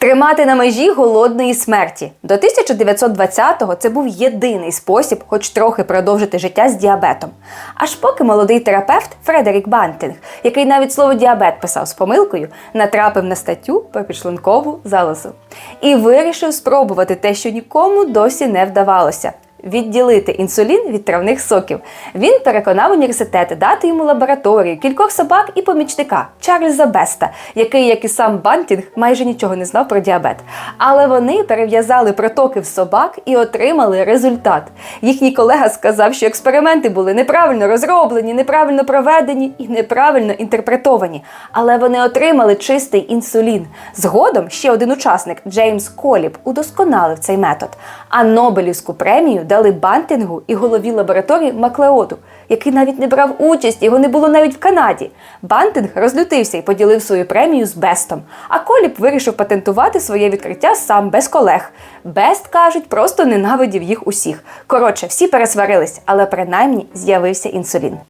Тримати на межі голодної смерті. До 1920-го це був єдиний спосіб хоч трохи продовжити життя з діабетом. Аж поки молодий терапевт Фредерік Бантинг, який навіть слово діабет писав з помилкою, натрапив на статтю про підшлункову залозу і вирішив спробувати те, що нікому досі не вдавалося. Відділити інсулін від травних соків. Він переконав університети дати йому лабораторію, кількох собак і помічника Чарльза Беста, який, як і сам Бантінг, майже нічого не знав про діабет. Але вони перев'язали протоки в собак і отримали результат. Їхній колега сказав, що експерименти були неправильно розроблені, неправильно проведені і неправильно інтерпретовані. Але вони отримали чистий інсулін. Згодом ще один учасник Джеймс Коліб удосконалив цей метод. А Нобелівську премію дали Бантингу і голові лабораторії Маклеоду, який навіть не брав участь, його не було навіть в Канаді. Бантинг розлютився і поділив свою премію з Бестом. А Коліб вирішив патентувати своє відкриття сам без колег. Бест кажуть, просто ненавидів їх усіх. Коротше, всі пересварились, але принаймні з'явився інсулін.